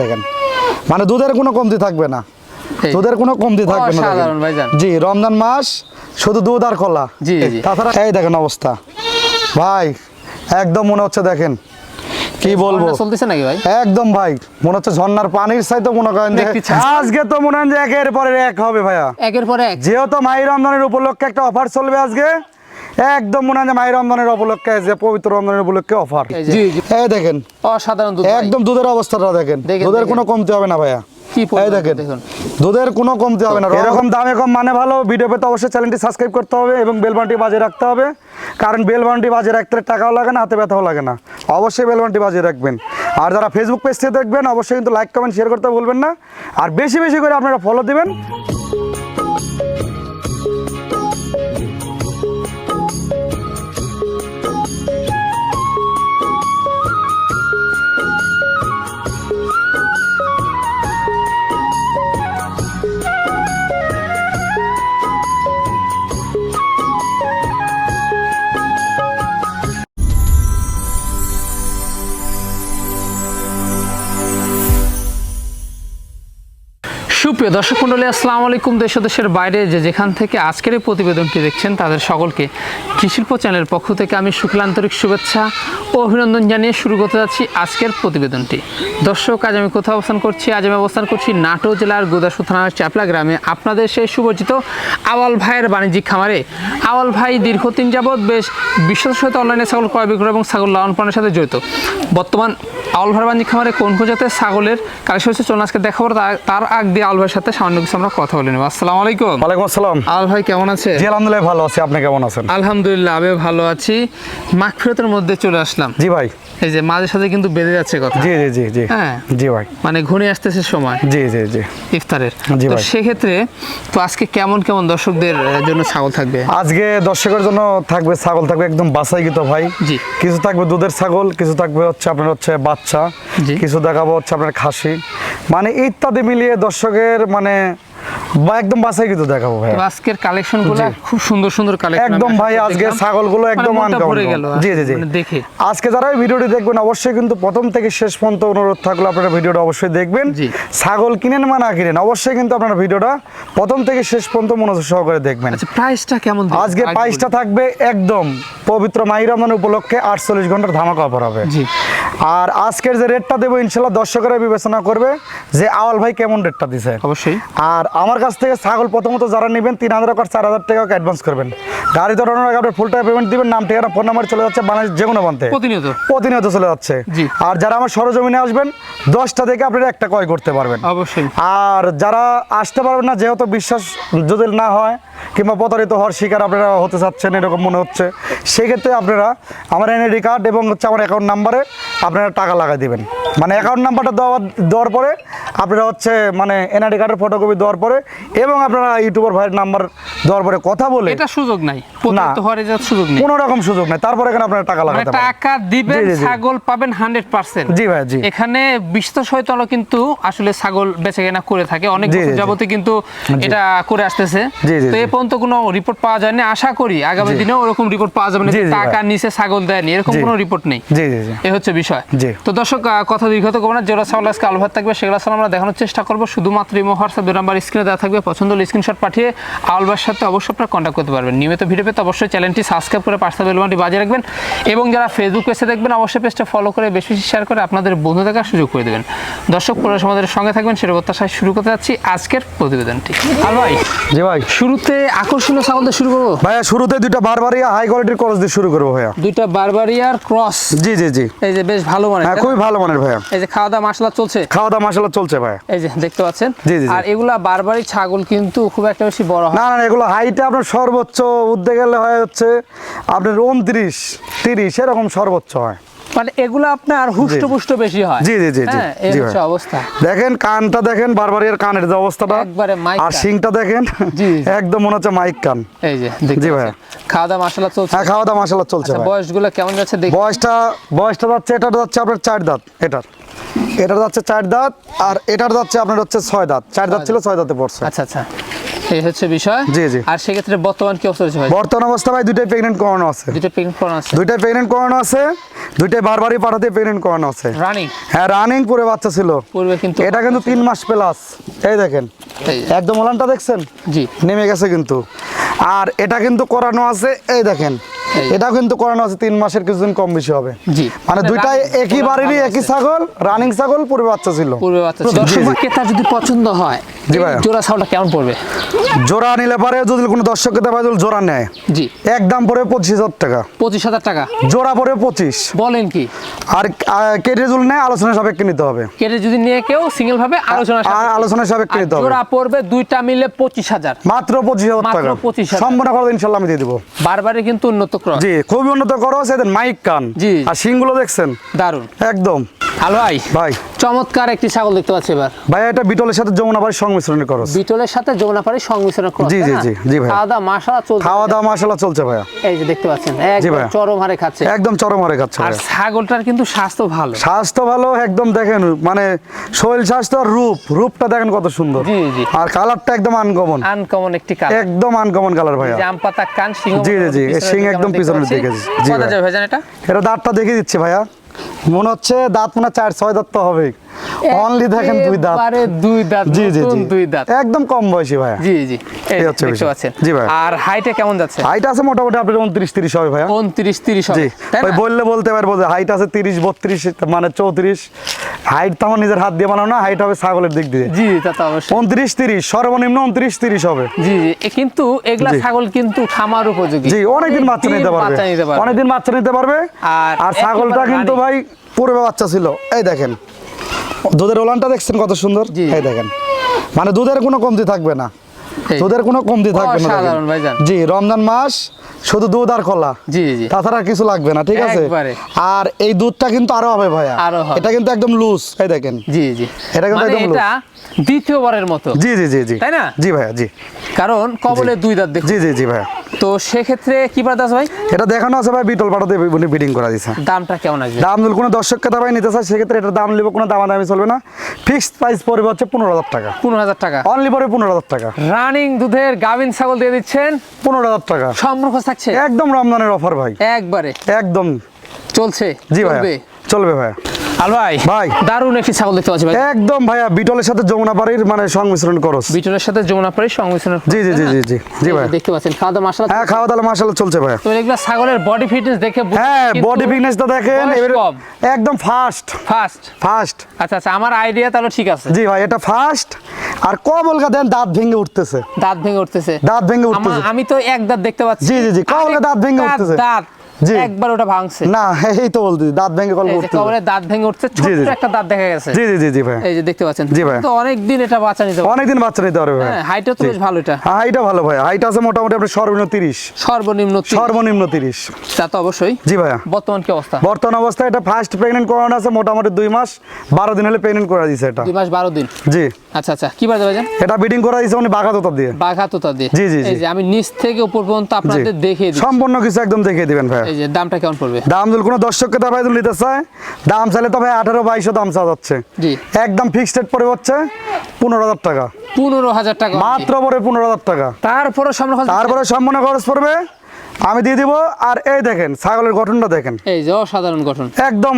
দেখেন। মানে দুধের কোনো কমতি থাকবে না। দুধের কোনো কমতি থাকবে না। জি রমজান মাস শুধু দুধ আর কলা। জি। তাছাড়া এই দেখেন অবস্থা। ভাই একদম মনে হচ্ছে দেখেন। কি বলব? চলতেছে নাকি ভাই? একদম ভাই মনে হচ্ছে ঝর্ণার পানির চাইতে মনে করেন আজকে তো মনে হয় যে একের পরে এক হবে ভাইয়া। একের পর এক। যেহেতু মাই রমজানের উপলক্ষে একটা অফার চলবে আজকে একদম মনে হয় মাই রমজানের উপলক্ষে যে পবিত্র রমজানের উপলক্ষে অফার জি, জি। এই দেখেন। অসাধারণ দুধ একদম দুধের অবস্থাটা দেখেন। দুধের কোনো কমতি হবে না ভাইয়া। এই দেখেন। দুধের কোনো কমতি হবে না। এরকম দামে কম মানে ভালো। ভিডিও পেতে অবশ্যই চ্যানেলটি সাবস্ক্রাইব করতে হবে এবং রাখতে হবে। কারণ রাখতে টাকাও লাগে না হাতে ব্যথাও লাগে না। অবশ্যই রাখবেন। আর যারা ফেসবুক পেজ থেকে দেখবেন অবশ্যই কিন্তু লাইক কমেন্ট শেয়ার করতে ভুলবেন না। আর বেশি বেশি করে আপনারা ফলো দিবেন। সুপ্রিয় দর্শক মন্ডলী, আসসালামু আলাইকুম। দেশ দেশের বাইরে যে যেখান থেকে আজকের এই প্রতিবেদনটি দেখছেন, তাদের সকলকে কৃষিল্প চ্যানেলের পক্ষ থেকে আমি শুক্লান্তরিক শুভেচ্ছা ও অভিনন্দন জানিয়ে শুরু করতে যাচ্ছি আজকের প্রতিবেদনটি। দর্শক, আজ আমি কোথাও অবস্থান করছি? আজ আমি অবস্থান করছি নাটো জেলার গোদাসু থানার চাপলা গ্রামে। আপনাদের সেই সুপরিচিত আওয়াল ভাইয়ের বাণিজ্যিক খামারে। আওয়াল ভাই দীর্ঘদিন যাবৎ বেশ বিশ্বস্ত অনলাইনে ছাগল ক্রয়, বিক্রয় এবং ছাগল লালন পালনের সাথে জড়িত। বর্তমান আওয়াল বাণিজ্য খামারে কোন কোন জাতের ছাগলের কালেকশন হচ্ছে চলুন আজকে দেখাবো। তার- তার আগ দিয়ে আলভাইয়ের সাথে সামান্য কিছু আমরা কথা বলে নেব। আসসালামু আলাইকুম। ওয়ালাইকুম আসসালাম। আল ভাই কেমন আছে? জি আলহামদুলিল্লাহ ভালো আছি। আপনি কেমন আছেন? আলহামদুলিল্লাহ আমি ভালো আছি। মাখফিরতের মধ্যে চলে আসলাম। জি ভাই। এই যে মাঝে সাথে কিন্তু বেঁধে যাচ্ছে কথা। জি জি জি জি। হ্যাঁ। জি ভাই। মানে ঘুরে আসতেছে সময়। জি জি জি। ইফতারের। জি তো। সেক্ষেত্রে তো আজকে কেমন কেমন দর্শকদের জন্য ছাগল থাকবে? আজকে দর্শকের জন্য থাকবে ছাগল থাকবে একদম বাসাইগিত ভাই। জি। কিছু থাকবে দুধের ছাগল কিছু থাকবে হচ্ছে আপনার হচ্ছে বাচ্চা। জি। কিছু দেখাবো হচ্ছে আপনার খাসি। মানে ইত্যাদি মিলিয়ে দর্শকের মানে বা একদম বাসাইগিত দেখাবো ভাই আজকের খুব সুন্দর সুন্দর কালেকশন একদম ভাই আজকে ছাগলগুলো একদম গেল জি জি জি। মানে দেখে। আজকে যারা ভিডিওটি দেখবেন অবশ্যই কিন্তু প্রথম থেকে শেষ পর্যন্ত অনুরোধ থাকল আপনারা ভিডিওটা অবশ্যই দেখবেন। ছাগল কিনেন বা না কিনেন অবশ্যই কিন্তু আপনারা ভিডিওটা প্রথম থেকে শেষ পর্যন্ত মনোযোগ সহকারে দেখবেন। আচ্ছা প্রাইসটা কেমন আজকে প্রাইসটা থাকবে একদম পবিত্র মাহি রমজান উপলক্ষে আটচল্লিশ ঘণ্টার ধামাকা অফার হবে। জি। আর আজকের যে রেটটা দেবো ইনশাল্লাহ দর্শকেরা বিবেচনা করবে যে আওয়াল ভাই কেমন রেটটা দিছে। অবশ্যই। আর আমার কাছ থেকে ছাগল প্রথমত যারা নেবেন তিন হাজার টাকা চার হাজার টাকা অ্যাডভান্স করবেন। গাড়ি ধরানোর আগে আপনি ফুল টাকা পেমেন্ট দিবেন নাম ঠিকানা ফোন নাম্বার চলে যাচ্ছে বাংলাদেশ যে কোনো প্রান্তে। প্রতিনিয়ত। প্রতিনিয়ত চলে যাচ্ছে। আর যারা আমার সরজমিনে আসবেন দশটা থেকে আপনারা একটা ক্রয় করতে পারবেন। অবশ্যই। আর যারা আসতে পারবেন না যেহেতু বিশ্বাস যদি না হয় কিংবা প্রতারিত হওয়ার শিকার আপনারা হতে চাচ্ছেন এরকম মনে হচ্ছে সেক্ষেত্রে আপনারা আমার এনআইডি কার্ড এবং হচ্ছে আমার অ্যাকাউন্ট নাম্বারে আপনারা টাকা লাগাই দিবেন। মানে অ্যাকাউন্ট নাম্বারটা দেওয়ার দেওয়ার পরে আপনারা হচ্ছে মানে এনআইডি কার্ডের ফটোকপি দেওয়ার পরে এবং আপনারা ইউটিউবার ভাইয়ের নাম্বার দেওয়ার পরে কথা বলে এটা সুযোগ নাই। প্রতিনিয়ত হওয়ার এটা সুযোগ নেই। কোনো রকম সুযোগ নেই। তারপরে এখানে আপনারা টাকা লাগাতে পারেন। টাকা দিবেন জি, জি, জি। ছাগল পাবেন হান্ড্রেড পার্সেন্ট জি ভাই জি। এখানে বিশ্বস্ত সহিতল কিন্তু আসলে ছাগল বেচে কেনা করে থাকে। অনেক বছর জি, জি। যাবতে কিন্তু এটা করে আসতেছে। জি, জি, তো জি। পর্যন্ত কোনো রিপোর্ট পাওয়া যায়নি। আশা করি আগামী দিনে ওরকম রিপোর্ট পাওয়া যাবে না জি, যে জি, টাকা নিচে ছাগল দেয়নি। এরকম কোনো রিপোর্ট নেই। জি জি জি। হচ্ছে বিষয়। তো দর্শক কথা দীর্ঘত করব না। যেগুলো ছাগল আজকে আলভার থাকবে সেগুলো আমরা দেখানোর চেষ্টা করব। শুধুমাত্র ইমো হোয়াটসঅ্যাপ দুই নাম্বার স্ক্রিনে দেওয়া থাকবে। পছন্দ স্ক্রিনশট পাঠিয়ে আলবার সাথে অবশ্যই আপনারা কন্ট্যাক্ট করতে পারবেন। নিয়মিত ভিডিও পেতে অবশ্যই চ্যানেলটি সাবস্ক্রাইব করে পাঁচটা বেলবানটি বাজিয়ে রাখবেন। এবং যারা ফেসবুক পেজে দেখবেন অবশ্যই পেজটা ফলো করে বেশি বেশি শেয়ার করে আপনাদের বন্ধু দেখার সুযোগ করে দেবেন। দর্শক পুরো আমাদের সঙ্গে থাকবেন সেটা প্রত্যাশায় শুরু করতে যাচ্ছি আজকের প্রতিবেদনটি। আর ভাই জি ভাই। শুরুতে আকর্ষণীয় ছাগল দিয়ে শুরু করব? ভাইয়া শুরুতে দুইটা বারবারই হাই কোয়ালিটির করস দিয়ে শুরু করব ভাইয়া। দুইটা বারবারিয়ার ক্রস জি জি জি। এই যে বেশ ভালো মানে হ্যাঁ খুবই ভালো মানের ভাইয়া। এই যে খাওয়া দাওয়া মশলা চলছে? খাওয়া দাওয়া মশলা চলছে ভাইয়া। এই যে দেখতে পাচ্ছেন? জি, জি। আর এগুলা বারবারই ছাগল কিন্তু খুব একটা বেশি বড় হয় না না না, এগুলো হাইটে আপনার সর্বোচ্চ উদ্যোগ গেলে হয় হচ্ছে আপনার উনত্রিশ তিরিশ এরকম সর্বোচ্চ হয়। মানে এগুলো আপনার হুষ্টপুষ্ট বেশি হয়। জি, জি, জি, জি, হ্যাঁ ভাই। অবস্থা। দেখেন কানটা দেখেন বারবার এর কানের যে অবস্থাটা। একবারে মাইক আর। শিংটা দেখেন। একদম মনে হচ্ছে মাইক কান। এই যে জি, পাচ্ছেন। খাওয়া দাওয়া মশলা চলছে। হ্যাঁ খাওয়া দাওয়া মশলা চলছে আচ্ছা বয়সগুলো কেমন যাচ্ছে দেখি। বয়সটা বয়সটা যাচ্ছে এটা যাচ্ছে আপনার চার দাঁত এটার। এটার যাচ্ছে চার দাঁত আর এটার যাচ্ছে আপনার হচ্ছে ছয় দাঁত। চার দাঁত ছিল ছয় দাঁতে পড়ছে। আচ্ছা আচ্ছা। এই হচ্ছে বিষয়। জি, জি। আর সেক্ষেত্রে বর্তমান কি অবস্থা ভাই? বর্তমান অবস্থা ভাই দুইটাই প্রেগনেন্ট করানো আছে। দুটো প্রেগনেন্ট করানো আছে। দুইটাই প্রেগনেন্ট করানো আছে দুইটাই বারবারই পাঠাতে প্রেগনেন্ট করানো আছে। রানিং হ্যাঁ রানিং পুরো বাচ্চা ছিল। পূর্বে কিন্তু এটা কিন্তু তিন মাস প্লাস এই দেখেন একদম ওলানটা দেখছেন? জি। নেমে গেছে কিন্তু। আর এটা কিন্তু করানো আছে এই দেখেন। এই। এটা কিন্তু করানো আছে তিন মাসের কিছুদিন কম বেশি হবে। মানে দুইটাই একই ওলান বাড়িরই একই ছাগল রানিং ছাগল পূর্বে বাচ্চা ছিল। পূর্বে বাচ্চা দর্শক ক্রেতা যদি পছন্দ হয় জি এই ভাইয়া। জোড়া ছাগলটা কেমন পড়বে? জোড়া নিলে পারে যদি কোনো দর্শক খেতে পারে জোড়া নেয়। জি। একদম পড়ে পঁচিশ হাজার টাকা। পঁচিশ হাজার টাকা? জোড়া পড়ে পঁচিশ। বলেন কি? আর কেটে জুল নেয় আলোচনা সাপেক্ষে নিতে হবে। কেটে যদি নিয়ে কেউ সিঙ্গেল ভাবে আলোচনা আর আলোচনা সাপেক্ষে নিতে হবে। জোড়া পড়বে দুইটা মিলে পঁচিশ হাজার। মাত্র পঁচিশ হাজার টাকা। 25,000 সম্পূর্ণ খরচ ইনশাল্লাহ আমি দিয়ে দেবো। বারবারই কিন্তু উন্নত ক্রস জি খুবই উন্নত খরচ এদের মাইক কান। জি। আর শিংগুলো দেখছেন? দারুণ একদম। হ্যালো ভাই। ভাই। চমৎকার একটি ছাগল দেখতে পাচ্ছি এবার। ভাই এটা বিটলের সাথে যমুনা বাড়ির সংমিশ্রণের বিটলের সাথে যমুনাপাড়ি সংমিশ্রণ ক্রস জি, জি, জি, জি ভাই। খাওয়া দাওয়া মাসালা চলছে খাওয়া দাওয়া মশলা চলছে ভাইয়া। এই যে দেখতে পাচ্ছেন একদম চরম হারে খাচ্ছে। একদম চরম হারে খাচ্ছে আর ছাগলটার কিন্তু স্বাস্থ্য ভালো। স্বাস্থ্য ভালো একদম দেখেন মানে শরীর স্বাস্থ্য আর রূপ রূপটা দেখেন কত সুন্দর। জি, জি। আর কালারটা একদম আনকমন আনকমন একটি কালার একদম আনকমন কালার ভাইয়া। জাম পাতা কান সিংহ জি, জি, শিং দিকে একদম পিছনের দিকে, জি ভাই। এটা? দাঁতটা দেখে দিচ্ছি ভাইয়া। মনে হচ্ছে দাঁত মনে হয় চার ছয় দাঁত তো হবেই। অনলি দেখেন দুই দাঁত। দুই দাঁত জি জি দুই দাঁত। একদম কম বয়সী ভাইয়া। জি জি। এই হচ্ছে দেখতে পাচ্ছেন। জি ভাই। আর হাইটে কেমন যাচ্ছে? হাইট আছে মোটামুটি আপনার উনত্রিশ তিরিশ হবে ভাইয়া। উনত্রিশ তিরিশ জি। তাই ওই না? বললে বলতে পারব যে হাইট আছে তিরিশ বত্রিশ মানে চৌত্রিশ। হাইট তো আমার নিজের হাত দিয়ে বানানো না হাইট হবে ছাগলের দিক দিয়ে। জি তা তো অবশ্যই। উনত্রিশ তিরিশ সর্বনিম্ন উনত্রিশ তিরিশ হবে। জি জি। কিন্তু এগুলা ছাগল কিন্তু খামার উপযোগী। জি অনেকদিন বাচ্চা নিতে পারবে। বাচ্চা নিতে পারবে। অনেকদিন বাচ্চা নিতে পারবে। আর আর ছাগলটা কিন্তু ভাই পূর্বে বাচ্চা ছিল। এই দেখেন। দুধের ওলানটা দেখছেন কত সুন্দর? হ্যাঁ দেখেন। মানে দুধের কোনো কমতি থাকবে না। দুধের কোনো কমতি থাকবে না। জি রমজান মাস শুধু দুধ আর কলা। জি জি। তাছাড়া আর কিছু লাগবে না ঠিক আছে? আর এই দুধটা কিন্তু আরও হবে ভাইয়া। এটা কিন্তু একদম লুজ এই দেখেন। জি জি। এটা কিন্তু মানে একদম এটা দ্বিতীয়বারের মতো। জি জি জি জি। তাই না? জি ভাইয়া জি। কারণ কবলে দুই দাঁত দেখুন। জি জি জি ভাইয়া। তো সেক্ষেত্রে কি আছে ভাই? এটা দেখানো আছে ভাই বিটল পাটাতে উনি বিডিং করা দিছে। দামটা কেমন আসবে? দাম যদি কোনো দর্শক কথা ভাই নিতে চায় সেক্ষেত্রে এটার দাম নেবে কোনো দামাদামি চলবে না। ফিক্সড প্রাইস পড়বে হচ্ছে পনেরো হাজার টাকা। পনেরো হাজার টাকা। অনলি পড়বে পনেরো হাজার টাকা। রানিং দুধের গাভিন ছাগল দিয়ে দিচ্ছেন। পনেরো হাজার টাকা। সম্পর্ক থাকছে? একদম রমজানের অফার ভাই। একবারে। একদম। চলছে? জি। ভাইয়া। চলবে ভাইয়া। আল ভাই ভাই। দারুণ একটি ছাগল দেখতে পাচ্ছি ভাই। একদম ভাইয়া বিটলের সাথে যমুনা মানে সংমিশ্রণ করস। বিটলের সাথে যমুনাপাড়ি সংমিশ্রণ জি জি জি জি জি জি ভাই দেখতে পাচ্ছেন খাওয়া দাওয়া মশলা হ্যাঁ খাওয়া দাওয়া মাসাল্লাহ চলছে ভাইয়া। তো এগুলা ছাগলের বডি ফিটনেস দেখে হ্যাঁ বডি ফিটনেসটা দেখেন বয়স এবারে কম। একদম ফাস্ট ফার্স্ট ফাস্ট আচ্ছা আচ্ছা আমার আইডিয়া তাহলে ঠিক আছে। জি ভাই এটা ফাস্ট আর কবলকা দেন দাঁত ভেঙে উঠতেছে। দাঁত ভেঙে উঠতেছে। দাঁত ভেঙে উঠতেছে। আমি তো এক দাঁত দেখতে পাচ্ছি। জি, জি, জি, দাঁত ভেঙে উঠতেছে। দাঁত। একবার ওটা ভাঙছে। না এই তো বলতে দাঁত ভেঙে কল উঠতেছে কবলে দাঁত ভেঙে উঠছে জি। একটা দাঁত দেখা গেছে। জি জি জি জি ভাই। এই যে দেখতে পাচ্ছেন। জি ভাই। তো অনেক দিন এটা বাঁচা নিতে পারবে অনেকদিন বাচ্চা নিতে পারবে ভাই। হ্যাঁ হাইটও তো বেশ ভালো এটা। ভালো ভাই। হাইট আছে মোটামুটি আপনার সর্বনিম্ন তিরিশ। সর্বনিম্ন তিন। সর্বনিম্ন তিরিশ। তা তো অবশ্যই। জি ভাইয়া। বর্তমান কি অবস্থা? বর্তমান অবস্থায় এটা ফার্স্ট প্রেগনেন্ট করানো আছে মোটামুটি দুই মাস। বারো দিন হলে প্রেগনেন্ট করা দিয়েছে এটা। দুই মাস বারো দিন? জি। আচ্ছা আচ্ছা। কি বাজে ভাইজান? এটা বিডিং করা দিয়েছে উনি বাঘা তোতা দিয়ে। বাঘা তোতা দিয়ে। জি, জি। এই যে আমি নিচ থেকে উপর পর্যন্ত আপনাদের দেখিয়ে দিই সম্পূর্ণ কিছু একদম দেখিয়ে দিবেন ভাই এই যে দামটা কেমন পড়বে? দাম যদি কোনো দর্শককে তা ভাই নিতে চায়। দাম চাইলে তো ভাই আঠারো বাইশও দাম চাওয়া যাচ্ছে। জি। একদম ফিক্সড রেট পড়ে হচ্ছে পনেরো হাজার টাকা। পনেরো হাজার টাকা মাত্র পড়ে পনেরো হাজার টাকা। তারপরে সামনে তারপরে সম্পূর্ণ খরচ পড়বে আমি দিয়ে দিব আর এই দেখেন ছাগলের গঠনটা দেখেন। এই যে অসাধারণ গঠন। একদম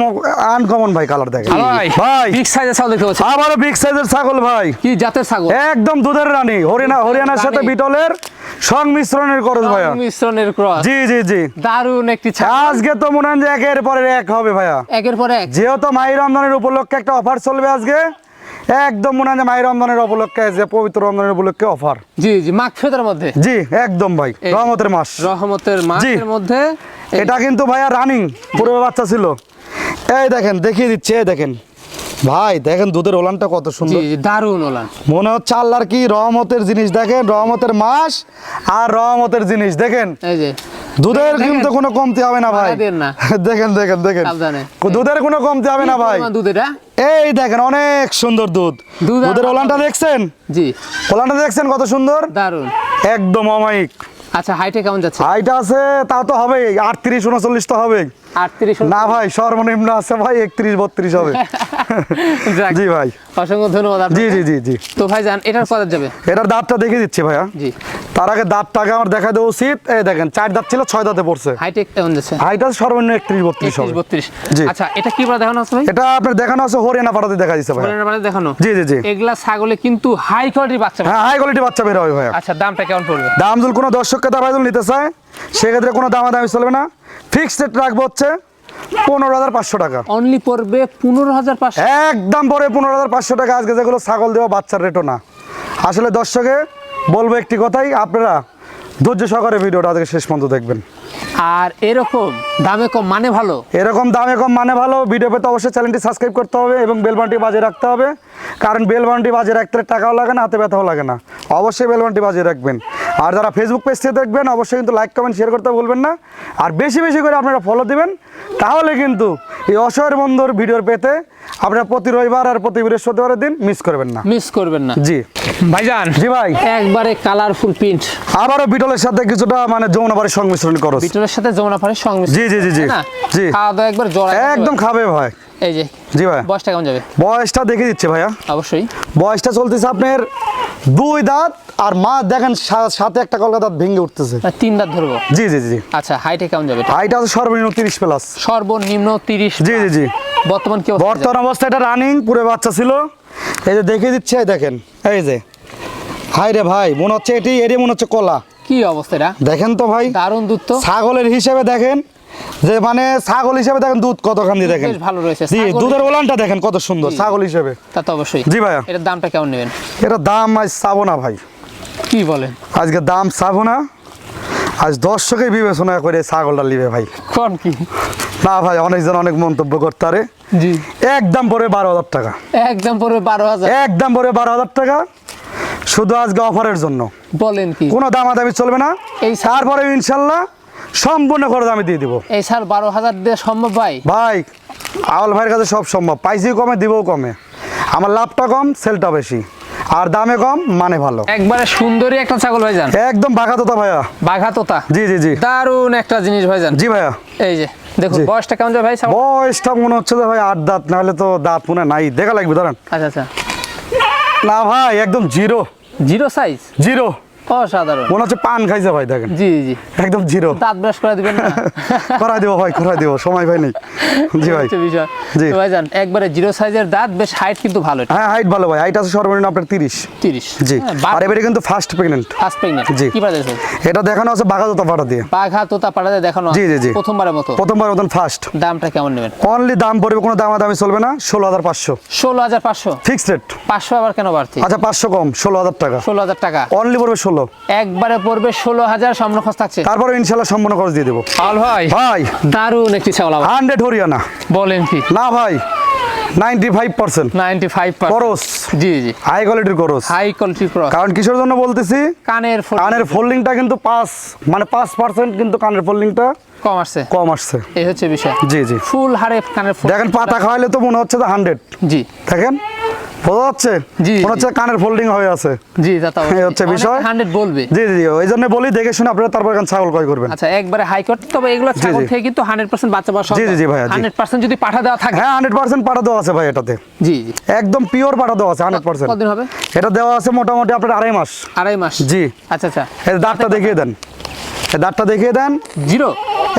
আনকমন ভাই কালার দেখেন। ভাই ভাই বিগ সাইজের ছাগল দেখতে পাচ্ছি আবারও বিগ সাইজের ছাগল ভাই। কি জাতের ছাগল? একদম দুধের রানী হরিয়ানা হরিয়ানার সাথে বিটলের সংমিশ্রণের খরচ ভাইয়া। মিশ্রণের ক্রস জি জি জি। দারুণ একটি ছাগল। আজকে তো মনে হয় যে একের পরে এক হবে ভাইয়া। একের পর এক। যেহেতু মাই রমজানের উপলক্ষে একটা অফার চলবে আজকে একদম মনে হয় মাই রমজানের উপলক্ষে যে পবিত্র রমজানের উপলক্ষে অফার জি জি মাঘ মধ্যে? জি একদম ভাই রহমতের মাস। রহমতের মাসের মধ্যে এটা কিন্তু ভাইয়া রানিং পুরো বাচ্চা ছিল। এই দেখেন দেখিয়ে দিচ্ছে এই দেখেন। ভাই দেখেন দুধের ওলানটা কত সুন্দর। জি দারুণ ওলান। মনে হচ্ছে আল্লাহর কি রহমতের জিনিস দেখেন রহমতের মাস আর রহমতের জিনিস দেখেন। এই যে দুধের কিন্তু কোনো কমতি হবে না ভাই। দেখেন দেখেন দেখেন। দুধের কোনো কমতি হবে না ভাই। এই দেখেন অনেক সুন্দর দুধ। দুধ দুধের ওলানটা দেখছেন? জি। ওলানটা দেখছেন কত সুন্দর? দারুণ। একদম অমায়িক। আচ্ছা হাইটে কেমন যাচ্ছে? হাইটা আছে তা তো হবে আটত্রিশ উনচল্লিশ তো হবে আটত্রিশ না ভাই সর্বনিম্ন আছে ভাই একত্রিশ বত্রিশ হবে। যাক, জি ভাই। অসংখ্য ধন্যবাদ জি জি জি জি। তো ভাই যান এটার কত যাবে? এটার দাঁতটা দেখে দিচ্ছি ভাইয়া। জি। তার আগে দাঁতটাকে আমার দেখা দেওয়া উচিত এই দেখেন চার দাঁত ছিল ছয় দাঁতে পড়ছে। হাইটে কেমন যাচ্ছে হাইটা সর্বনিম্ন বত্রিশ একত্রিশ হবে বত্রিশ। জি। আচ্ছা এটা কি দেখানো আছে ভাই? এটা আপনার দেখানো আছে হরিয়ানা পাড়াতে দেখা দিচ্ছে ভাই বলেন এবারে দেখানো? জি জি জি। এগুলা ছাগলে কিন্তু হাই কোয়ালিটির বাচ্চা হ্যাঁ হাই কোয়ালিটি বাচ্চা বের হবে ভাইয়া। আচ্ছা দামটা কেমন পড়বে? দাম যদি কোনো দর্শককে দাবাই নিতে চায় সেক্ষেত্রে কোনো দামাদামি চলবে না। ফিক্সড রেট রাখব হচ্ছে পনেরো হাজার পাঁচশো টাকা। অনলি পড়বে পনেরো হাজার পাঁচশো। একদম পরে পনেরো হাজার পাঁচশো টাকা আজকে যেগুলো ছাগল দেওয়া বাচ্চার রেটও না। আসলে দর্শকে বলব একটি কথাই আপনারা ধৈর্য সহকারে ভিডিওটা আজকে শেষ পর্যন্ত দেখবেন। আর এরকম দামে কম মানে ভালো? এরকম দামে কম মানে ভালো ভিডিও পেতে অবশ্যই চ্যানেলটি সাবস্ক্রাইব করতে হবে এবং বেলবানটি বাজিয়ে রাখতে হবে। কারণ বেলবানটি বাজিয়ে রাখতে টাকাও লাগে না হাতে ব্যথাও লাগে না। অবশ্যই বেলবানটি বাজিয়ে রাখবেন। আর যারা ফেসবুক পেজ থেকে দেখবেন অবশ্যই কিন্তু লাইক কমেন্ট শেয়ার করতে ভুলবেন না। আর বেশি বেশি করে আপনারা ফলো দিবেন তাহলে কিন্তু এই অসহায়ের বন্ধুর ভিডিওর পেতে আপনারা প্রতি রবিবার আর প্রতি বৃহস্পতিবারের দিন মিস করবেন না। মিস করবেন না। জি। ভাইজান। জি ভাই। একবারে কালারফুল প্রিন্ট আবারও বিটলের সাথে কিছুটা মানে সংমিশ্রণ করো। বিটলের সাথে যমুনা সংমিশ্রণ জি, জি, জি, জি। জি। খাওয়া দাওয়া একবার জড়া একদম খাবে ভাই। এই যে জি ভাই। বয়সটা কেমন যাবে? বয়সটা দেখে দিচ্ছে ভাইয়া। অবশ্যই। বয়সটা চলতেছে আপনার দুই দাঁত আর মা দেখেন সাথে একটা কলকা দাঁত ভেঙে উঠতেছে। তিন দাঁত ধরবো? জি জি জি। আচ্ছা হাইটে কেমন যাবে? হাইট আছে সর্বনিম্ন তিরিশ প্লাস সর্বনিম্ন তিরিশ জি জি জি। বর্তমান কি? বর্তমান অবস্থা এটা রানিং পুরো বাচ্চা ছিল। এই যে দেখে দিচ্ছে দেখেন। এই যে। হাই রে ভাই মনে হচ্ছে এটি এটি মনে হচ্ছে কলা। কি অবস্থা এটা? দেখেন তো ভাই। দারুণ দুধ তো। ছাগলের হিসেবে দেখেন যে মানে ছাগল হিসেবে দেখেন দুধ কতখানি দেখেন বেশ ভালো রয়েছে। জি দুধের ওলানটা দেখেন কত সুন্দর ছাগল হিসেবে। তা তো অবশ্যই। জি ভাইয়া। এটার দামটা কেমন নেবেন? এটা দাম আজ চাবো না ভাই। কি বলেন? আজকে দাম চাবো না আজ দর্শকে বিবেচনা করে ছাগলটা নিবে ভাই। কোন কি? না ভাই অনেকজন অনেক মন্তব্য করতে পারে। জি। একদম পরে বারো হাজার টাকা। একদম পড়বে বারো হাজার। একদম পরে বারো হাজার টাকা। শুধু আজকে অফারের জন্য। বলেন কি? কোনো দামাদামি চলবে না। এই তারপরে ইনশাল্লাহ সম্পূর্ণ খরচ আমি দিয়ে দিব। এই স্যার বারো হাজার দিয়ে সম্ভব ভাই? ভাই আওয়াল ভাইয়ের কাছে সব সম্ভব। পাইছি কমে দিবও কমে। আমার লাভটা কম সেলটা বেশি। আর দামে কম মানে ভালো। একবারে সুন্দরী একটা ছাগল ভাইজান। একদম বাঘা তোতা ভাইয়া। বাঘা তোতা জি জি জি। দারুণ একটা জিনিস ভাইজান। জি ভাইয়া। এই যে দেখুন বয়সটা কেমন যাবে ভাই? বয়সটা মনে হচ্ছে যে ভাই আট দাঁত নাহলে তো দাঁত মনে নাই। দেখা লাগবে ধরেন আচ্ছা আচ্ছা। না ভাই একদম জিরো। Zero size zero. অসাধারণ। মনে হচ্ছে পান খাইছে ভাই দেখেন। জি জি। একদম জিরো। দাঁত ব্রাশ করে দিবেন না। করাই দিব ভাই করাই দিব সময় ভাই নেই। জি ভাই। বিষয়। জি। তো ভাইজান একবারে জিরো সাইজের দাঁত বেশ হাইট কিন্তু ভালো হ্যাঁ হাইট ভালো ভাই হাইট আছে সর্বনিম্ন আপনার তিরিশ। তিরিশ। জি। আর এবারে কিন্তু ফার্স্ট প্রেগনেন্ট ফার্স্ট প্রেগনেন্ট জি। কি যাচ্ছে এটা দেখানো আছে বাঘাততা পাড়া দিয়ে। বাঘা তোতা পাড়াতে দেখানো জি, জি, জি। প্রথমবারের মতো। প্রথমবার মতন ফার্স্ট দামটা কেমন নেবেন? অনলি দাম পড়বে কোনো দামাদামি চলবে না ষোলো হাজার পাঁচশো। ষোলো হাজার পাঁচশো? ফিক্সড রেট পাঁচশো আবার কেন বাড়তি? আচ্ছা পাঁচশো কম ষোলো হাজার টাকা। ষোলো হাজার টাকা। অনলি পড়বে ষোলো। একবারে পড়বে ষোলো হাজার সামনে খরচ থাকছে। তারপরে ইনশাল্লাহ সম্পূর্ণ খরচ দিয়ে দেবো। পাল ভাই ভাই। দারুণ একটি ছাগল হান্ড্রেড হরিয়ানা। বলেন কি? না ভাই ninety five percent ninety five cross জি জি। হাই কোয়ালিটির করস হাই কোয়ালিটি ক্রস কারণ কিসের জন্য বলতেছি? কানের কানের ফোল্ডিংটা কিন্তু পাঁচ মানে পাঁচ পার্সেন্ট কিন্তু কানের ফোল্ডিংটা কম আসছে। কম আসছে। এই হচ্ছে বিষয়। জি জি। ফুল হারে কানের দেখেন পাতা খাওয়াইলে তো মনে হচ্ছে যে হান্ড্রেড জি। দেখেন? বোঝা যাচ্ছে? জি, মনে হচ্ছে কানের ফোল্ডিং হয়ে আছে। জি তা এই হচ্ছে বিষয়। হান্ড্রেড বলবে। জি জি জি ওই জন্য বলি দেখে শুনে আপনারা তারপর এখানে ছাগল ক্রয় করবেন। আচ্ছা একবারে হাই কোয়ালিটি তবে এগুলো ছাগল থেকে কিন্তু হান্ড্রেড পার্সেন্ট বাচ্চা পাওয়া জি, জি, জি ভাইয়া, জি। যদি পাঠা দেওয়া থাকে। হ্যাঁ পাঠা দেওয়া আছে ভাই এটাতে। জি জি। একদম পিওর পাঠা দেওয়া আছে হান্ড্রেড পার্সেন্ট কতদিন হবে? এটা দেওয়া আছে মোটামুটি আপনার আড়াই মাস। আড়াই মাস। জি। আচ্ছা আচ্ছা। দাঁতটা দেখিয়ে দেন। দাঁতটা দেখিয়ে দেন। জিরো?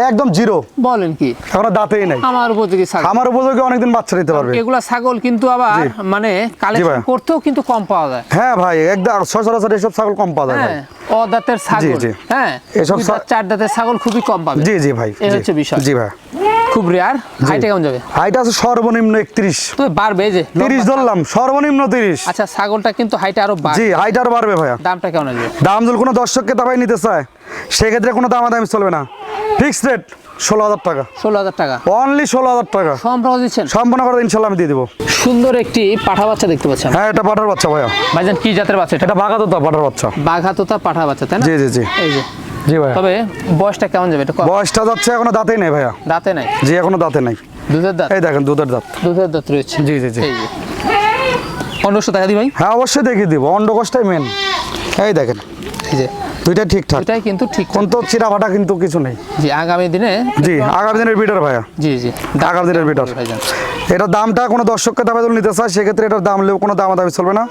একদম জিরো। বলেন কি? এখনও দাঁতেই নাই। আমার উপযোগী ছাগল। আমার উপযোগী অনেকদিন বাচ্চা নিতে পারবে। এগুলা ছাগল কিন্তু আবার মানে কালেকশন করতেও কিন্তু কম পাওয়া যায়। হ্যাঁ ভাই একদম সচরাচর এসব ছাগল কম পাওয়া যায় অ হ্যাঁ অদাঁতের ছাগল। হ্যাঁ এসব চার দাঁতের ছাগল খুবই কম পাবে। জি জি ভাই এই হচ্ছে বিষয়। জি ভাই। খুব রেয়ার হাইটে কেমন যাবে? হাইট আছে সর্বনিম্ন একত্রিশ। তো বাড়বে যে? তিরিশ ধরলাম সর্বনিম্ন তিরিশ। আচ্ছা ছাগলটা কিন্তু হাইটে আরও বাড়বে। জি হাইট আর বাড়বে ভাইয়া। দামটা কেমন আসবে? দাম যদি কোনো দর্শককে তাবাই নিতে চায় সেক্ষেত্রে কোনো দামাদামি চলবে না। ফিক্সড রেট ষোলো হাজার টাকা। ষোলো হাজার টাকা। অনলি ষোলো হাজার টাকা। সম্পর্ক দিচ্ছেন? সম্পূর্ণ করে ইনশাল্লাহ আমি দিয়ে দেবো। সুন্দর একটি পাঠা বাচ্চা দেখতে পাচ্ছেন। হ্যাঁ এটা পাঠার বাচ্চা ভাইয়া। ভাইজান কি জাতের বাচ্চা এটা? এটা বাঘা তো পাঠার বাচ্চা। বাঘা তোতা পাঠা বাচ্চা তাই না? জি জি জি। এই যে। জি ভাইয়া। তবে বয়সটা কেমন যাবে এটা বয়সটা যাচ্ছে এখনও দাঁতেই নেই ভাইয়া। দাঁতে নাই? জি এখনও দাঁতে নাই। দুধের দাঁত? এই দেখেন দুধের দাঁত। দুধের দাঁত রয়েছে। জি জি জি। যে। পনেরোশো টাকা ভাই? হ্যাঁ অবশ্যই দেখিয়ে দিব। অন্ডকোষটাই মেন এই দেখেন। এই যে। দুইটাই ঠিকঠাক। এটাই কিন্তু ঠিক কোন তো চিরাফাটা কিন্তু কিছু নেই। জি আগামী দিনে জি আগামী দিনের বিটার ভাইয়া। জি জি। আগামী দিনের বিটার এটার দামটা কোনো দর্শককে দামে নিতে চায় সেক্ষেত্রে এটার দাম লেও কোনো দামা দামি চলবে না।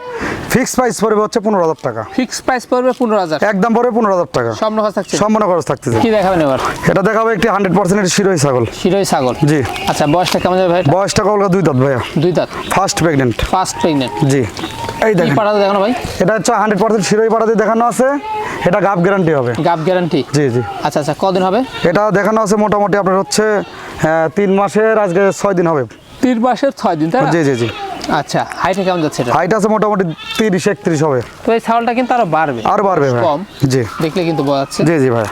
ফিক্স প্রাইস পড়বে হচ্ছে পনেরো হাজার টাকা। ফিক্স প্রাইস পড়বে পনেরো হাজার। একদম পড়বে পনেরো হাজার টাকা। স্বপ্ন খরচ থাকছে। সম্পূর্ণ খরচ থাকতেছে। কি দেখাবেন এবার? এটা দেখাবে একটি হান্ড্রেড পার্সেন্টের শিরোই ছাগল। শিরোই ছাগল। জি। আচ্ছা বয়সটা কেমন যাবে ভাই বয়সটা কলকা দুই দাঁত ভাইয়া। দুই দাঁত। ফার্স্ট প্রেগনেন্ট ফার্স্ট প্রেগনেন্ট জি। এই দেখেন। পাঠাতে দেখানো ভাই? এটা হচ্ছে হান্ড্রেড পার্সেন্ট শিরোই পাড়া দিয়ে দেখানো আছে। এটা গাপ গ্যারান্টি হবে। গাপ গ্যারান্টি জি জি। আচ্ছা আচ্ছা কদিন হবে? এটা দেখানো আছে মোটামুটি আপনার হচ্ছে তিন মাসের আজকে ছয় দিন হবে। তিন মাসের ছয় দিন তাই? জি জি জি। আচ্ছা হাইটে কেমন যাচ্ছে এটা? হাইট আছে মোটামুটি তিরিশ একত্রিশ হবে। তো এই ছাগলটা কিন্তু আরও বাড়বে। আর বাড়বে কম। জি। দেখলে কিন্তু বোঝা যাচ্ছে। জি জি ভাই।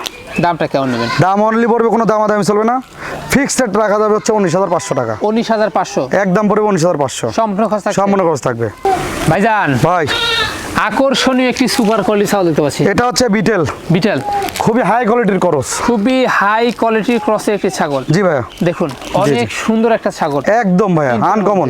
দামটা কেমন নেবেন? দাম অনলি পড়বে কোনো দামাদামি চলবে না। ফিক্সড রেট রাখা যাবে হচ্ছে উনিশ হাজার পাঁচশো টাকা। উনিশ হাজার পাঁচশো? একদম পড়বে উনিশ হাজার পাঁচশো। সম্পূর্ণ খরচ থাকছে? সম্পূর্ণ খরচ থাকবে। ভাইজান ভাই। আকর্ষণীয় একটি সুপার কোয়ালিটি ছাগল দেখতে পাচ্ছি। এটা হচ্ছে বিটেল। বিটেল? খুবই হাই কোয়ালিটির করস খুবই হাই কোয়ালিটির ক্রসের একটি ছাগল। জি ভাইয়া। দেখুন অনেক সুন্দর একটা ছাগল। একদম ভাইয়া আনকমন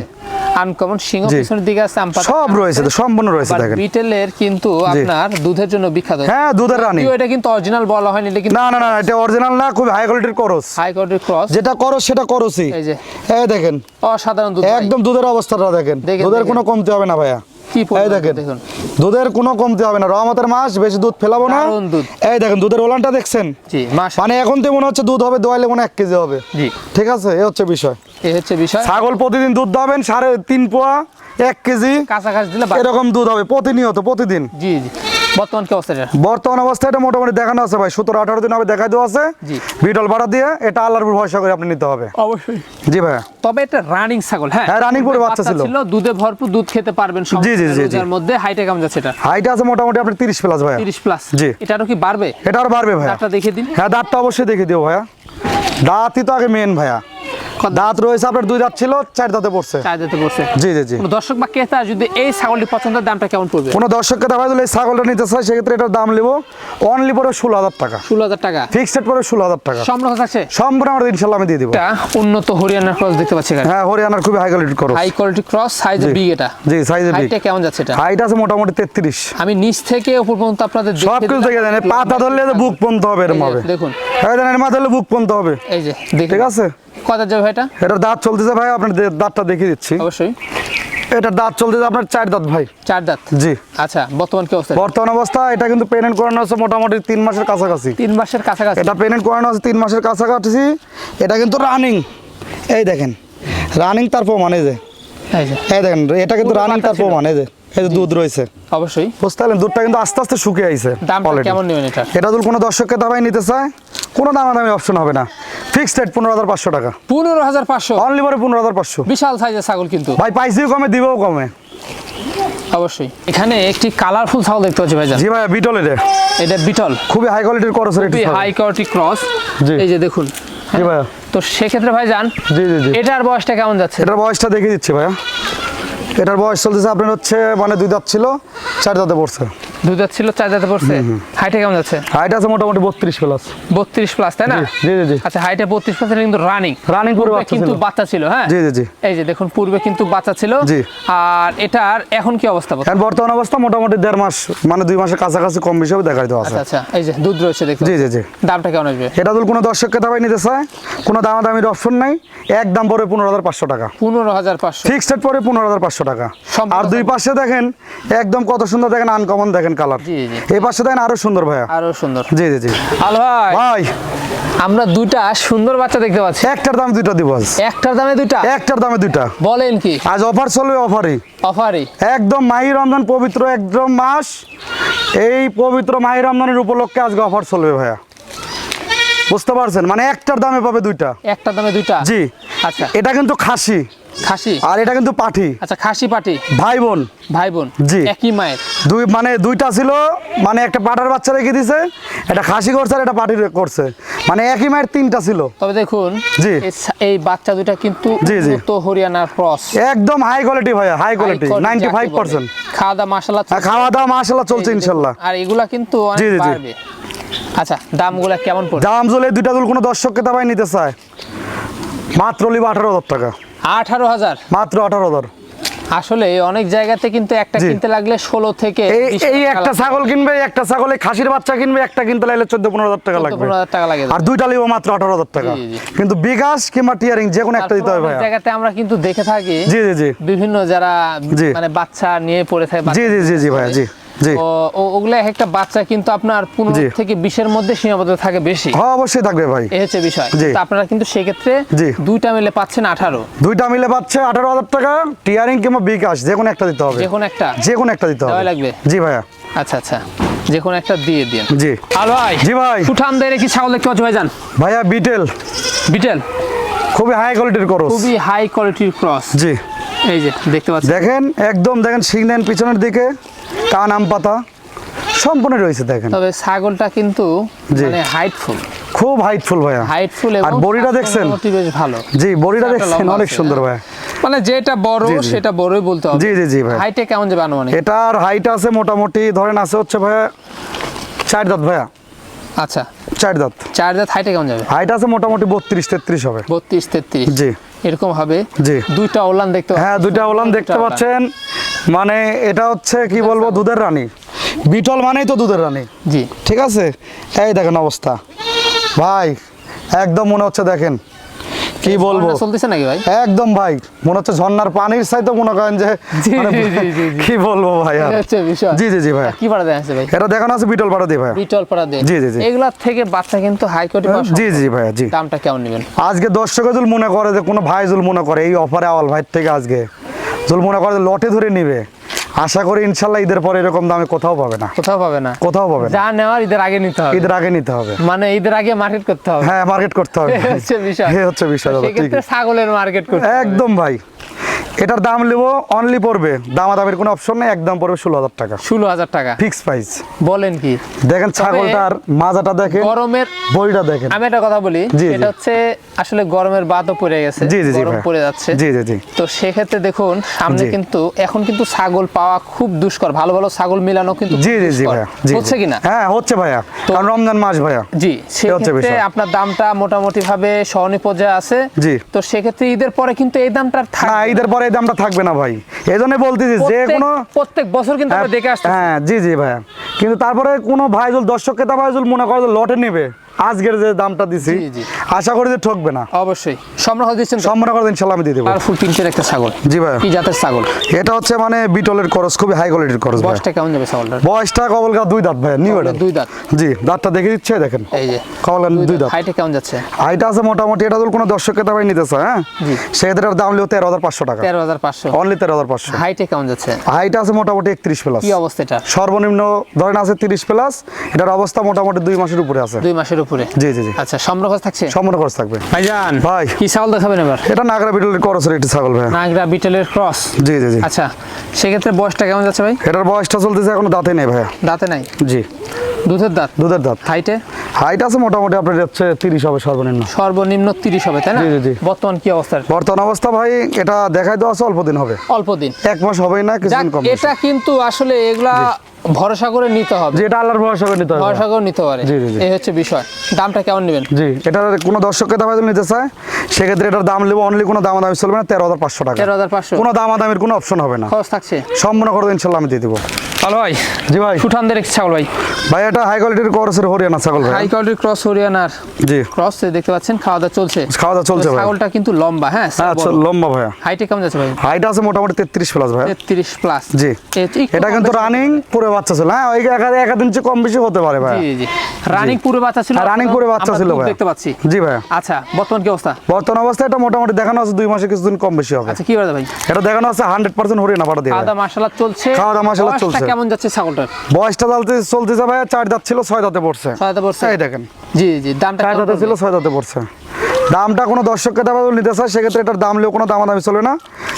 আনকমন সিংহ পিছনের দিকে আছে আম। সব রয়েছে তো, সম্পূর্ণ রয়েছে দেখেন। বিটেলের কিন্তু আপনার দুধের জন্য বিখ্যাত। হ্যাঁ দুধের রানী। এটা কিন্তু অরিজিনাল বলা হয়নি এটা কিন্তু না না না এটা অরিজিনাল না খুব হাই কোয়ালিটির করস হাই কোয়ালিটির ক্রস যেটা করস সেটা করসই। এই যে। এই দেখেন। অসাধারণ দুধ একদম দুধের অবস্থাটা দেখেন। দুধের। কোনো কমতি হবে না ভাইয়া। কি এই দেখেন দুধের কোনো কমতি হবে না রহমতের মাস বেশি দুধ ফেলাবো না। এই দেখেন দুধের ওলানটা দেখছেন? মানে এখন তো মনে হচ্ছে দুধ হবে দোয়াইলে মনে এক কেজি হবে। জি। ঠিক আছে এ হচ্ছে বিষয়। এ হচ্ছে বিষয়। ছাগল প্রতিদিন দুধ দাবেন সাড়ে তিন পোয়া এক কেজি। কাছাকাছি দিলে এরকম দুধ হবে প্রতিনিয়ত প্রতিদিন। জি জি। বর্তমান কি অবস্থা এটা? বর্তমান অবস্থায় এটা মোটামুটি দেখানো আছে ভাই। সতেরো আঠারো দিন হবে দেখাই দেওয়া আছে। জি। বিটল ভাড়া দিয়ে এটা আল্লাহর ভরসা করে আপনি নিতে হবে। অবশ্যই। জি ভাইয়া। তবে এটা রানিং ছাগল হ্যাঁ? হ্যাঁ, running করে বাচ্চা ছিল। দুধে ভরপুর দুধ খেতে পারবেন জি, জি, জি, জি। রোজার মধ্যে হাইটে কেমন যাচ্ছে এটা? হাইট আছে মোটামুটি আপনার তিরিশ প্লাস ভাইয়া। 30 প্লাস জি। এটা আরও কি বাড়বে? এটা আরও বাড়বে ভাইয়া। দাঁতটা দেখিয়ে দিন। হ্যাঁ দাঁতটা অবশ্যই দেখে দিও ভাইয়া। দাঁতই তো আগে মেন ভাইয়া। দাঁত রয়েছে আপনার দুই দাঁত ছিল চার দাঁতে পড়ছে। চাই দিতে বসে জি জি জি। দর্শক বা ক্রেতা যদি এই ছাগলটি পছন্দের দামটা কেমন পড়বে? কোনো দর্শককে দেখা দিলে এই ছাগলটা নিতে চায় সেক্ষেত্রে এটার দাম নেব অনলি পরে ষোলো হাজার টাকা। ষোলো হাজার টাকা। ফিক্সড পরে ষোলো হাজার টাকা। সম্পর্ক আছে সম্পূর্ণ আমরা ইনশাল্লাহ আমি দিয়ে দিব। এটা উন্নত হরিয়ানার ক্রস দেখতে পাচ্ছি হ্যাঁ হরিয়ানার খুবই হাই কোয়ালিটির করো high quality cross size. Big এটা। জি সাইজে বিগ হাইটটা কেমন যাচ্ছে এটা? হাইট আছে মোটামুটি তেত্রিশ। আমি নিচ থেকে উপর পর্যন্ত আপনাদের সব কিছু। দেখে দেন পাতা ধরলে বুক পনতে হবে এরকম হবে দেখুন। হ্যাঁ এর মাথা ধরলে বুক পনতে হবে। এই যে ঠিক আছে? কত যাবে ভাই এটা? এটার দাঁত চলতেছে ভাই আপনার দাঁতটা দেখিয়ে দিচ্ছি। অবশ্যই। এটার দাঁত চলতেছে আপনার চার দাঁত ভাই। চার দাঁত? জি। আচ্ছা বর্তমান কি অবস্থা? বর্তমান অবস্থা এটা কিন্তু পেমেন্ট করানো আছে মোটামুটি তিন মাসের কাছাকাছি। তিন মাসের কাছাকাছি? এটা পেমেন্ট করানো আছে তিন মাসের কাছাকাছি। এটা কিন্তু রানিং এই দেখেন রানিং তার প্রমাণ এই যে। এই দেখেন এটা কিন্তু রানিং তার প্রমাণ এই যে। এই যে দুধ রয়েছে। অবশ্যই। বুঝতে দুধটা কিন্তু আস্তে আস্তে শুকিয়ে আইছে দামটা already। কেমন নেবেন এটা? এটা যদি কোনো দর্শককে দাবাই নিতে চায়? কোনো দামাদামি অপশন হবে না। ফিক্সড রেট পনেরো হাজার পাঁচশো টাকা। পনেরো হাজার পাঁচশো? অনলি পরে পনেরো হাজার পাঁচশো। বিশাল সাইজের ছাগল কিন্তু। ভাই পাইসিও কমে দিবেও কমে। অবশ্যই। এখানে একটি কালারফুল ছাগল দেখতে পাচ্ছি ভাইজান। জি ভাই বিটল এটা। এটা বিটল। খুবই হাই কোয়ালিটির খুবই হাই কোয়ালিটি ক্রস। এই যে দেখুন। জি তো সেক্ষেত্রে ভাইজান জি জি জি। এটার বয়সটা কেমন যাচ্ছে? এটার বয়সটা দেখিয়ে দিচ্ছি ভাইয়া। এটার বয়স চলতেছে আপনার হচ্ছে মানে দুই দাঁত ছিল চার দাঁতে পড়ছে। দুই দাঁত ছিল চার দাঁতে পড়ছে? হাইটে কেমন যাচ্ছে? হাইট আছে মোটামুটি বত্রিশ প্লাস বত্রিশ প্লাস তাই না? জি জি জি আচ্ছা হাইটে বত্রিশ প্লাস কিন্তু রানিং রানিং করে কিন্তু বাচ্চা ছিল হ্যাঁ? জি জি জি। এই যে দেখুন পূর্বে কিন্তু বাচ্চা ছিল। জি। আর এটার এখন কি অবস্থা এখন বর্তমান অবস্থা মোটামুটি দেড় মাস মানে দুই মাসের কাছাকাছি কম বেশি হবে দেখাই দেওয়া আছে আচ্ছা আচ্ছা এই যে দুধ রয়েছে দেখুন। জি জি জি। দামটা কেমন আসবে? এটা যদি কোনো দর্শককে দাবাই নিতে চায় কোনো দামাদামির অপশন নাই এক দাম পড়বে পনেরো হাজার পাঁচশো টাকা। পনেরো হাজার পাঁচশো। ফিক্সড পড়ে পনেরো হাজার পাঁচশো টাকা। সম্পূর্ণ আর দুই পাশে দেখেন একদম কত সুন্দর দেখেন আনকমন দেখেন কালার। এই পাশে দেখেন আরও সুন্দর ভাইয়া। আরও সুন্দর। জি জি জি। আলো ভাই। ভাই। আমরা দুইটা সুন্দর বাচ্চা দেখতে পাচ্ছি। একটার দাম দুইটা দিব একটার দামে দুইটা? একটার দামে দুইটা। বলেন কি? আজ অফার চলবে অফারই অফারই একদম মাহি রমজান পবিত্র একদম মাস। এই পবিত্র মাহি রমজানের উপলক্ষে আজকে অফার চলবে ভাইয়া। বুঝতে পারছেন? মানে একটার দামে পাবে দুইটা। একটার দামে দুইটা? জি। আচ্ছা। এটা কিন্তু খাসি। খাসি? আর এটা কিন্তু পাঠি। আচ্ছা খাসি পাটি ভাই বোন ভাই বোন জি। একই মায়ের। দুই মানে দুইটা ছিল মানে একটা পাঠার বাচ্চা রেখে দিছে এটা খাসি করছে আর এটা পাঠি করছে। মানে একই মায়ের তিনটা ছিল। তবে দেখুন জি। এই বাচ্চা দুইটা কিন্তু জি, জি। উন্নত হরিয়ানার ক্রস। একদম হাই কোয়ালিটি ভাইয়া high quality ninety five percent খাওয়া দাওয়া মাসাল্লাহ খাওয়া দাওয়া মাসাল্লাহ চলছে। ইনশাল্লাহ। আর এগুলা কিন্তু অনেক জি, জি, জি। বাড়বে। আচ্ছা দামগুলা কেমন পড়বে? দাম জলে দুইটা দুল কোনো দর্শককে দাবাই নিতে চায়। মাত্র লিব আঠারো হাজার টাকা। আঠারো হাজার। মাত্র আঠারো হাজার। আসলে অনেক জায়গাতে কিন্তু একটা কিনতে লাগলে ষোলো থেকে এই 20 এই টাকা একটা ছাগল কিনবে একটা ছাগলে খাসির বাচ্চা কিনবে একটা কিনতে লাগলে চোদ্দ পনেরো হাজার টাকা 14 লাগবে 15,000 টাকা লাগে। আর দুইটা লিবো মাত্র আঠারো হাজার টাকা। কিন্তু বিকাশ কিংবা টিয়ারিং যে কোনো একটা দিতে হবে জায়গাতে আমরা কিন্তু দেখে থাকি জি জি জি। বিভিন্ন যারা মানে বাচ্চা নিয়ে পড়ে থাকে জি জি জি জি ভাইয়া জি। ওগুলা একটা বাচ্চা কিন্তু আপনার পনেরো থেকে বিশের মধ্যে সীমাবদ্ধ থাকে বেশি। হ্যাঁ অবশ্যই থাকবে ভাই। এই হচ্ছে বিষয়। তো আপনারা কিন্তু সেক্ষেত্রে দুইটা মিলে পাচ্ছেন আঠারো। দুইটা মিলে পাচ্ছে আঠারো হাজার টাকা টিয়ারিং কিংবা বিকাশ যে কোনো একটা দিতে হবে। যে কোনো একটা। যে কোনো একটা দিতে হবে। লাগবে? জি ভাইয়া। আচ্ছা আচ্ছা। যে কোনো একটা দিয়ে দিন। জি। হ্যালো ভাই। জি ভাই। সুঠাম দিয়ে কি ছাগল দেখতে পাচ্ছ ভাই যান ভাইয়া বিটেল। বিটেল? খুবই হাই কোয়ালিটির করস খুবই হাই কোয়ালিটির ক্রস জি। এই যে দেখতে পাচ্ছেন? দেখেন একদম দেখেন সিগন্যাল পিছনের দিকে। কান আম পাতা সম্পূর্ণ রয়েছে দেখেন। তবে ছাগলটা কিন্তু মানে হাইটফুল। খুব হাইটফুল ভাইয়া। হাইটফুল আর বডিটা দেখছেন? বেশ ভালো। জি বডিটা দেখছেন অনেক সুন্দর। ভাইয়া। মানে যেটা বড়। সেটা বড়ই বলতে হবে। জি জি জি ভাই হাইটে কেমন যাবে আনুমানিক এটার হাইট আছে মোটামুটি ধরেন আছে হচ্ছে ভাইয়া চার দাঁত ভাইয়া। আচ্ছা। চার দাঁত। চার দাঁত হাইটে কেমন যাবে? হাইট আছে মোটামুটি বত্রিশ তেত্রিশ হবে। বত্রিশ তেত্রিশ। জি। এরকম হবে। জি। দুইটা ওলান দেখতে হ্যাঁ দুইটা ওলান দেখতে পাচ্ছেন। মানে এটা হচ্ছে কি বলব দুধের রানী। বিটল মানেই তো দুধের রানী। জি। ঠিক আছে? এই দেখেন অবস্থা। ভাই একদম মনে হচ্ছে দেখেন কি বলব? চলতেছে নাকি ভাই? একদম ভাই মনে হচ্ছে ঝর্ণার পানির চাইতে মনে করেন যে মানে। কি বলব ভাই জি জি জি ভাই। কি পাড়া দেয় আছে ভাই? এটা দেখানো আছে বিটল পাড়া দিয়ে ভাই। বিটল পাড়া দেয়। জি, জি, জি। এগুলা থেকে বাচ্চা কিন্তু হাই কোয়ালিটি জি জি ভাইয়া জি। দামটা কেমন নেবেন? আজকে দর্শকে জুল মনে করে যে কোনো ভাই জুল মনে করে এই অফারে আওয়াল ভাই থেকে আজকে জুল মনে করে লটে ধরে নিবে। আশা করি ইনশাল্লাহ ঈদের পরে এরকম দামে কোথাও পাবে না। কোথাও পাবে না। কোথাও পাবে না। যা নেওয়ার ঈদের আগে নিতে হবে। ঈদের আগে নিতে হবে। মানে ঈদের আগে মার্কেট করতে হবে। হ্যাঁ মার্কেট করতে হবে। হচ্ছে বিষয়। এই হচ্ছে বিষয় সেক্ষেত্রে ছাগলের মার্কেট করতে একদম ভাই। এটার দাম নেব অনলি পড়বে। দামাদামের কোনো অপশন নেই একদম পড়বে ষোলো হাজার টাকা। ষোলো হাজার টাকা। ফিক্স প্রাইস বলেন কি? দেখেন ছাগলটার মাজাটা দেখেন গরমের বইটা দেখেন। আমি একটা কথা বলি। এটা হচ্ছে আসলে গরমের বাদও পড়ে গেছে জি জি গরম পড়ে যাচ্ছে। জি জি জি। তো সেক্ষেত্রে দেখুন সামনে কিন্তু এখন কিন্তু ছাগল পাওয়া খুব দুষ্কর। ভালো ভালো ছাগল মিলানো কিন্তু জি জি জি। ভাইয়া হচ্ছে জি। কিনা? হ্যাঁ হচ্ছে ভাইয়া। কারণ রমজান মাস ভাইয়া। জি হচ্ছে সেক্ষেত্রে আপনার দামটা মোটামুটি ভাবে সহনী পর্যায়ে আছে। জি। তো সেক্ষেত্রে ঈদের পরে কিন্তু এই দামটা না না। ঈদের পরে এই দামটা থাকবে না ভাই। এই জন্য বলতেছি যে কোনো প্রত্যেক বছর কিন্তু আমরা দেখে আসছি হ্যাঁ জি জি ভাইয়া। কিন্তু তারপরে কোনো ভাইজুল দর্শক তা ভাইজুল মনে করে লটে নেবে। আজকের যে দামটা দিছি। আশা করি যে ঠকবে না। অবশ্যই। সম্রাট দিচ্ছেন সম্মান করে ইনশাল্লাহ আমি দিয়ে দেবো। পাওয়ারফুল প্রিন্টের একটা ছাগল। জি ভাইয়া কি জাতের ছাগল? এটা হচ্ছে মানে বিটলের খরচ খুবই হাই কোয়ালিটির খরচ ভাই। বয়সটা কেমন যাবে ছাগলটার? বয়সটা কবলগা দুই দাঁত ভাইয়া নিউ এটা। দুই দাঁত। জি দাঁতটা দেখে দিচ্ছে দেখেন। এই যে কবলগা দুই দাঁত। হাইটে কেমন যাচ্ছে? হাইট আছে মোটামুটি এটা যদি কোনো দর্শককে ভাই নিতে চায় হ্যাঁ এটার দাম হলো তেরো হাজার পাঁচশো টাকা। তেরো হাজার পাঁচশো। অনলি তেরো হাজার পাঁচশো। হাইটে কেমন যাচ্ছে? হাইট আছে মোটামুটি একত্রিশ প্লাস কি অবস্থা এটা? সর্বনিম্ন ধরেন আছে তিরিশ প্লাস এটার অবস্থা মোটামুটি দুই মাসের উপরে আছে। দুই মাসের উপরে জি জি জি। আচ্ছা সম্রাট থাকছে? খরচ থাকবে। ভাইজান ভাই। কি ছাগল দেখাবেন এবার? এটা নাগরা বিটলের করসের একটি ছাগল ভাই নাগরা বিটেলের ক্রস? জি জি জি। আচ্ছা সেক্ষেত্রে বয়সটা কেমন যাচ্ছে ভাই? এটার বয়সটা চলতেছে এখনও দাঁতে নেই ভাইয়া। দাঁতে নাই? জি। দুধের দাঁত? দুধের দাঁত। হাইটে? হাইট আছে মোটামুটি আপনার হচ্ছে তিরিশ হবে সর্বনিম্ন। সর্বনিম্ন তিরিশ হবে তাই না? জি, জি। বর্তমান কি অবস্থা? বর্তমান অবস্থা ভাই এটা দেখাই দেওয়া আছে অল্প দিন হবে। অল্প দিন। এক মাস হবেই না কিছুদিন কম এটা কিন্তু আসলে এগুলা ভরসা করে নিতে হবে। জি এটা আল্লাহর ভরসা করে নিতে হবে। ভরসা করে নিতে পারে। এই হচ্ছে বিষয়। দামটা কেমন নেবেন? জি এটার কোনো দর্শককে দাম নিতে চায় সেক্ষেত্রে এটার দাম নেব অনলি কোনো দামাদামি চলবে না তেরো হাজার পাঁচশো টাকা। তেরো হাজার পাঁচশো। কোনো দামাদামির কোনো অপশন হবে না। খরচ থাকছে। সম্পূর্ণ করে ইনশাল্লাহ আমি দিয়ে দেবো। ভালো ভাই। জি ভাই। সুঠানদের ছাগল ভাই। ভাই এটা হাই কোয়ালিটির করসের হরিয়ানা ছাগল ভাই। হাই কোয়ালিটির ক্রস হরিয়ানার জি। ক্রস দেখতে পাচ্ছেন খাওয়া দাওয়া চলছে। খাওয়া দাওয়া চলছে ভাই। ছাগলটা কিন্তু লম্বা হ্যাঁ আচ্ছা লম্বা ভাইয়া। হাইটে কেমন যাচ্ছে ভাই? হাইট আছে মোটামুটি তেত্রিশ প্লাস ভাই তেত্রিশ প্লাস জি। এটা কিন্তু রানিং পুরো বাচ্চা ছিল হ্যাঁ? ওই একা একাদ ইঞ্চি কম বেশি হতে পারে ভাই। জি জি। রানিং পুরো বাচ্চা ছিল? রানিং পুরো বাচ্চা ছিল ভাই। দেখতে পাচ্ছি। জি ভাইয়া আচ্ছা বর্তমান কি অবস্থা? বর্তমান অবস্থায় এটা মোটামুটি দেখানো আছে দুই মাসে কিছুদিন কম বেশি হবে। আচ্ছা কি বলে ভাই? এটা দেখানো আছে হান্ড্রেড পার্সেন্ট হরিয়ানা পাঠা দিয়ে খাওয়া ভাই। দাওয়া মাসালা চলছে। খাওয়া দাওয়া মাশাআল্লাহ চলছে। কেমন যাচ্ছে ছাগলটার? বয়সটা চলতে চলতেছে ভাইয়া চার দাঁত ছিল ছয় দাঁতে পড়ছে। ছয়টা পড়ছে। এই দেখেন। জি জি দামটা চার দাঁতে ছিল ছয় দাঁতে পড়ছে। দামটা কোনো দর্শককে দাম নিতে চায় সেক্ষেত্রে এটার দাম নিলেও কোনো দামাদামি চলবে না।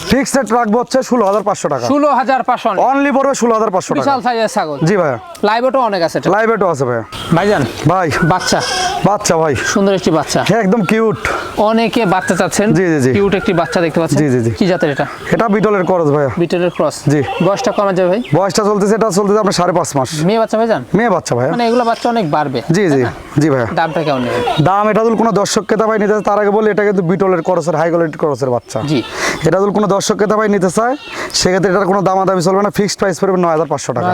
ফিক্সড রেট রাখব হচ্ছে ষোলো হাজার পাঁচশো টাকা। ষোলো হাজার পাঁচশো অনলি পড়বে ষোলো হাজার পাঁচশো টাকা। বিশাল সাইজের ছাগল। জি ভাইয়া। লাইভেটও অনেক আছে এটা। লাইভ এটও আছে ভাইয়া। ভাইজান ভাই। বাচ্চা। বাচ্চা ভাই। সুন্দর একটি বাচ্চা। হ্যাঁ একদম কিউট অনেকে বাচ্চা চাচ্ছেন। জি, জি, জি। কিউট একটি বাচ্চা দেখতে পাচ্ছেন। জি, জি, জি। কি জাতের এটা? এটা বিটলের করজ ভাইয়া। বিটেলের ক্রস জি। বয়সটা কমা যাবে ভাই? বয়সটা চলতেছে এটা চলতেছে আপনার সাড়ে পাঁচ মাস। মেয়ে বাচ্চা ভাই যান মেয়ে বাচ্চা ভাইয়া। মানে এগুলো বাচ্চা অনেক বাড়বে। জি জি। জি ভাইয়া। দামটা কেমন দাম এটা যদি কোনো দর্শক ক্রেতা ভাই নিতে তার আগে বলি এটা কিন্তু বিটলের করসের হাই কোয়ালিটি করসের বাচ্চা। জি। এটা যদি কোনো দর্শক ক্রেতা ভাই নিতে চায় সেক্ষেত্রে এটার কোনো দামাদামি চলবে না ফিক্সড প্রাইস পড়বে নয় হাজার পাঁচশো টাকা।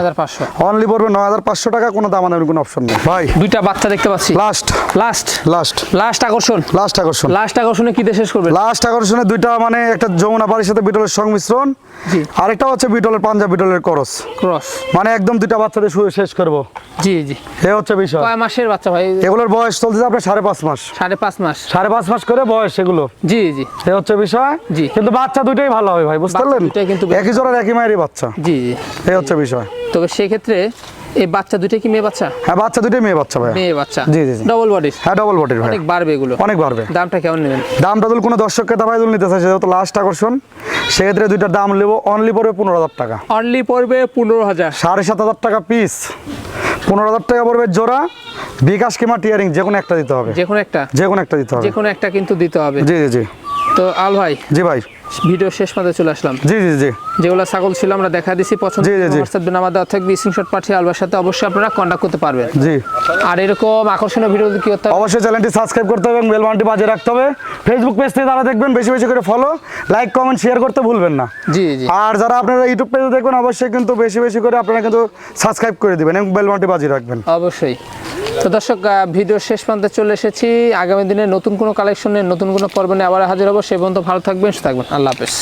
অনলি পড়বে নয় হাজার পাঁচশো টাকা কোনো দামাদামির কোনো অপশন নেই। ভাই। দুইটা বাচ্চা দেখতে পাচ্ছি। লাস্ট লাস্ট লাস্ট লাস্ট আকর্ষণ। লাস্ট আকর্ষণ। লাস্ট আকর্ষণে কি শেষ করবে? লাস্ট আকর্ষণে দুইটা মানে একটা যমুনা বাড়ির সাথে বিটলের সংমিশ্রণ। আরেকটা হচ্ছে বিটলের পাঞ্জাব বিটলের করস। ক্রস। মানে একদম দুইটা বাচ্চাদের শুয়ে শেষ করব। জি জি। এ হচ্ছে বিষয়। কয় মাসের বাচ্চা ভাই? এগুলোর বয়স চলতেছে আপনার সাড়ে পাঁচ মাস। সাড়ে পাঁচ মাস। সাড়ে পাঁচ মাস করে বয়স এগুলো। জি জি। এ হচ্ছে বিষয়। জি। কিন্তু বাচ্চা দুইটাই ভালো হবে ভাই বুঝতে পারলেন? দুইটাই কিন্তু একই জোড়ার একই মায়েরই বাচ্চা। জি জি। এ হচ্ছে বিষয়। তবে সেক্ষেত্রে এই বাচ্চা দুইটা কি মেয়ে বাচ্চা? হ্যাঁ বাচ্চা দুইটাই মেয়ে বাচ্চা ভাই মেয়ে বাচ্চা। জি, জি। ডবল বডির হ্যাঁ ডবল বটির ভাই। অনেক বাড়বে এগুলো। অনেক বাড়বে। দামটা কেমন নেবেন? দামটা যদি কোনো দর্শক ক্রেতা ভাই যদি নিতে চাই যেহেতু লাস্ট আকর্ষণ সেক্ষেত্রে দুইটার দাম নেব অনলি পড়বে পনেরো হাজার টাকা। অনলি পড়বে পনেরো হাজার। সাড়ে সাত হাজার টাকা পিস পনেরো হাজার টাকা পড়বে জোড়া বিকাশ কিংবা টিয়ারিং যে কোনো একটা দিতে হবে। যে কোনো একটা। যে কোনো একটা দিতে হবে। যে কোনো একটা কিন্তু দিতে হবে। জি জি জি। তো আল ভাই জি ভাই। ভিডিও শেষ মাঝে চলে আসলাম। জি জি জি। যেগুলো ছাগল ছিল আমরা দেখা দিছি পছন্দ। হোয়াটসঅ্যাপ নাম্বার দেওয়া থাকবে স্ক্রিনশট পাঠিয়ে আলবার সাথে অবশ্যই আপনারা কন্ট্যাক্ট করতে পারবেন। জি। আর এরকম আকর্ষণীয় ভিডিও কি করতে অবশ্যই চ্যানেলটি সাবস্ক্রাইব করতে হবে এবং বেল বাটনটি বাজিয়ে রাখতে হবে। ফেসবুক পেজ থেকে যারা দেখবেন বেশি বেশি করে ফলো লাইক কমেন্ট শেয়ার করতে ভুলবেন না। জি জি। আর যারা আপনারা ইউটিউব পেজে দেখবেন অবশ্যই কিন্তু বেশি বেশি করে আপনারা কিন্তু সাবস্ক্রাইব করে দিবেন এবং বেল বাটনটি বাজিয়ে রাখবেন। অবশ্যই। তো দর্শক ভিডিও শেষ প্রান্তে চলে এসেছি। আগামী দিনে নতুন কোনো কালেকশনের নতুন কোনো পর্ব নিয়ে আবার হাজির হব। সে পর্যন্ত ভালো থাকবেন থাকবেন। আল্লাহ হাফেজ।